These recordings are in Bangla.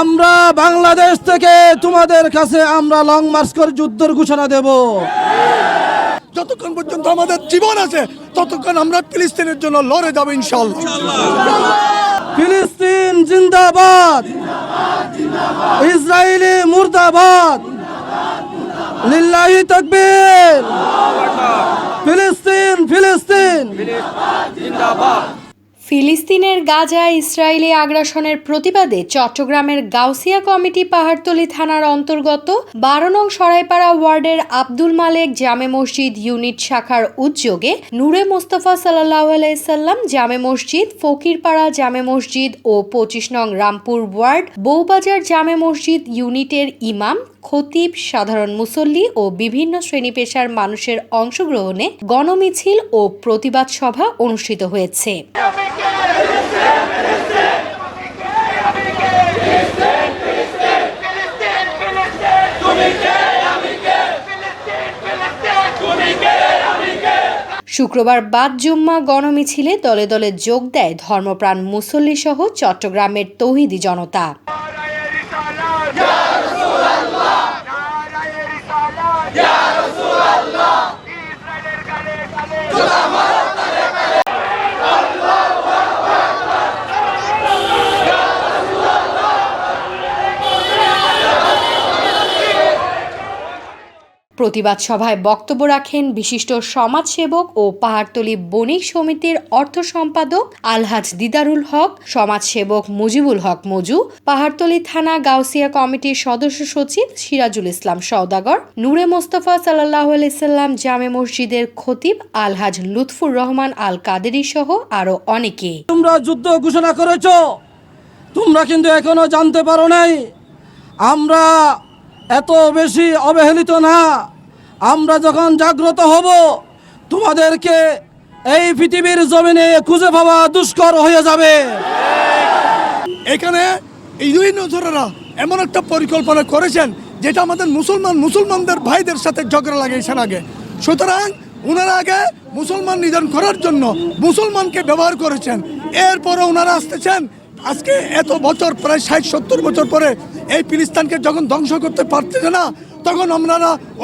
আমরা বাংলাদেশ থেকে তোমাদের কাছে আমরা লং মার্চ করে যুদ্ধের ঘোষণা দেব। যতক্ষণ পর্যন্ত আমাদের জীবন আছে ততক্ষণ আমরা ফিলিস্তিনের জন্য লড়ে যাব ইনশাল্লাহ ফিলিস্তিন জিন্দাবাদ। ইসরায়েলি মুর্দাবাদ। লিল্লাহি তাকবীর। ফিলিস্তিন ফিলিস্তিন। ফিলিস্তিনের গাজায় ইসরায়েলি আগ্রাসনের প্রতিবাদে চট্টগ্রামের গাউসিয়া কমিটি পাহাড়তলি থানার অন্তর্গত বারো নং সরাইপাড়া ওয়ার্ডের আব্দুল মালেক জামে মসজিদ ইউনিট শাখার উদ্যোগে নূরে মোস্তফা সাল্লাহ আলাইসাল্লাম জামে মসজিদ, ফকিরপাড়া জামে মসজিদ ও পঁচিশ নং রামপুর ওয়ার্ড বৌবাজার জামে মসজিদ ইউনিটের ইমাম খতিব, সাধারণ মুসল্লি ও বিভিন্ন শ্রেণি পেশার মানুষের অংশগ্রহণে গণমিছিল ও প্রতিবাদ সভা অনুষ্ঠিত হয়েছে। শুক্রবার বাদ জুম্মা গণমিছিলে দলে দলে যোগ দেয় ধর্মপ্রাণ মুসল্লি সহ চট্টগ্রামের তৌহিদি জনতা। গোলামার প্রতিবাদ সভায় বক্তব্য রাখেন বিশিষ্ট সমাজসেবক ও পাহাড়তলি বণিক সমিতির অর্থ সম্পাদক আলহাজ দিদারুল হক, সমাজসেবক মুজিবুল হক মজু, পাহাড়তলি থানা গাউসিয়া কমিটির সদস্য সচিব সিরাজুল ইসলাম সওদাগর, নূরে মোস্তফা সাল্লাহ আলাইসাল্লাম জামে মসজিদের খতিব আলহাজ লুৎফুর রহমান আল কাদেরি সহ আরও অনেকে। তোমরা যুদ্ধ ঘোষণা করেছ, তোমরা কিন্তু এখনও জানতে পারো নাই। আমরা এত বেশি অবহেলিত না। আমরা যখন জাগ্রত হব, তোমাদেরকে এই পৃথিবীর জমিনে খুঁজে পাওয়া দুষ্কর হয়ে যাবে। এখানে নজরেরা এমন একটা পরিকল্পনা করেছেন, যেটা আমাদের মুসলমান, মুসলমানদের ভাইদের সাথে ঝগড়া লাগিয়েছেন আগে। সুতরাং ওনারা আগে মুসলমান নিধন করার জন্য মুসলমানকে ব্যবহার করেছেন। এরপরে ওনারা আসতেছেন। আজকে এত বছর, প্রায় ষাট, সত্তর বছর পরে এই ফিলিস্তানকে যখন ধ্বংস করতে পারতেছে না, তখন আমরা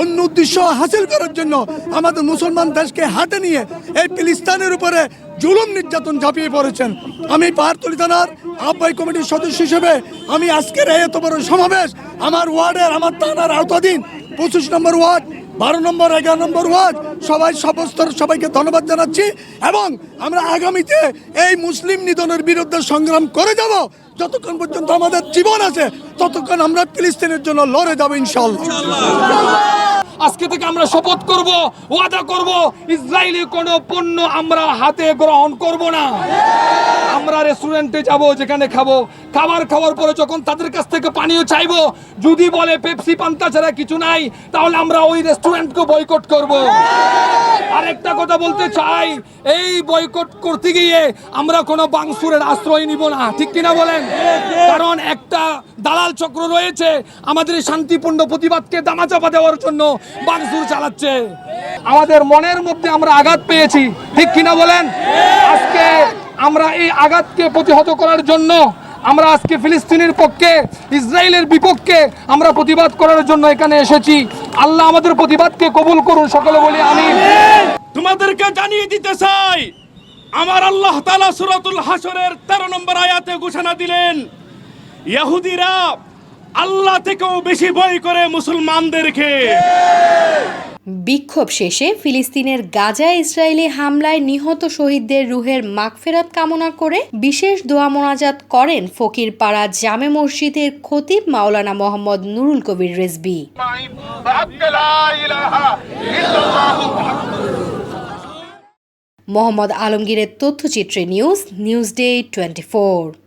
অন্য উদ্দেশ্য হাসিল করার জন্য আমাদের মুসলমান দেশকে হাতে নিয়ে এই ফিলিস্তানের উপরে জুলুম নির্যাতন ঝাঁপিয়ে পড়েছেন। আমি পাহাড়তলি থানার আব্বাই কমিটির সদস্য হিসেবে আমি আজকের এই এত বড় সমাবেশ আমার ওয়ার্ডের, আমার থানার আওতাধীন পঁচিশ নম্বর ওয়ার্ড বারো নম্বর, এগারো নম্বর ওয়ার্ড। সবাই সবস্তর সবাইকে ধন্যবাদ জানাচ্ছি। এবং আমরা আগামীতে এই মুসলিম নিধনের বিরুদ্ধে সংগ্রাম করে যাব। যতক্ষণ পর্যন্ত আমাদের জীবন আছে, ততক্ষণ আমরা ফিলিস্তিনের জন্য লড়ে যাব ইনশাল্লাহ আমরা শপথ করব, ওয়াদা করব, ইসরায়েলি কোনো পণ্য আমরা হাতে গ্রহণ করব না। আমরা রেস্টুরেন্টে যাব, যেখানে খাব। খাবার খাওয়ার পরে যখন তাদের কাছ থেকে পানীয় চাইব, যদি বলে পেপসি পান্তা ছাড়া কিছু নাই, তাহলে আমরা ওই রেস্টুরেন্টকে বয়কট করব। আরেকটা কথা বলতে চাই, এই বয়কট করতে গিয়ে আমরা কোনো বাংসুরের আশ্রয় নিব না। ঠিক কিনা বলেন? কারণ একটা দালাল চক্র রয়েছে। আমাদের শান্তিপূর্ণ প্রতিবাদকে দামাচাপা দেওয়ার জন্য বাংসুর চালাচ্ছে। আমাদের মনের মধ্যে আমরা আঘাত পেয়েছি। ঠিক কিনা বলেন? আজকে আমরা এই আঘাতকে প্রতিহত করার জন্য আমরা আজকে ফিলিস্তিনের পক্ষে, ইসরায়েলের বিপক্ষে আমরা প্রতিবাদ করার জন্য এখানে এসেছি। আল্লাহ আমাদের প্রতিবাদকে কবুল করুন, সকলে বলি আমি তোমাদেরকে জানিয়ে দিতে চাই, আমার আল্লাহ তালা সুরাতুল হাসরের তেরো নম্বর আয়াতে ঘোষণা দিলেন ইহুদিরা আল্লাহ থেকেও বেশি ভয় করে মুসলমানদেরকে। বিক্ষোভ শেষে ফিলিস্তিনের গাজা ইসরায়েলি হামলায় নিহত শহীদদের রুহের মাগফেরাত কামনা করে বিশেষ দোয়া মোনাজাত করেন ফকিরপাড়া জামে মসজিদের খতিব মাওলানা মোহাম্মদ নুরুল কবির রেজবি মোহাম্মদ আলমগীরের তথ্যচিত্রে নিউজ নিউজ ডে টোয়েন্টি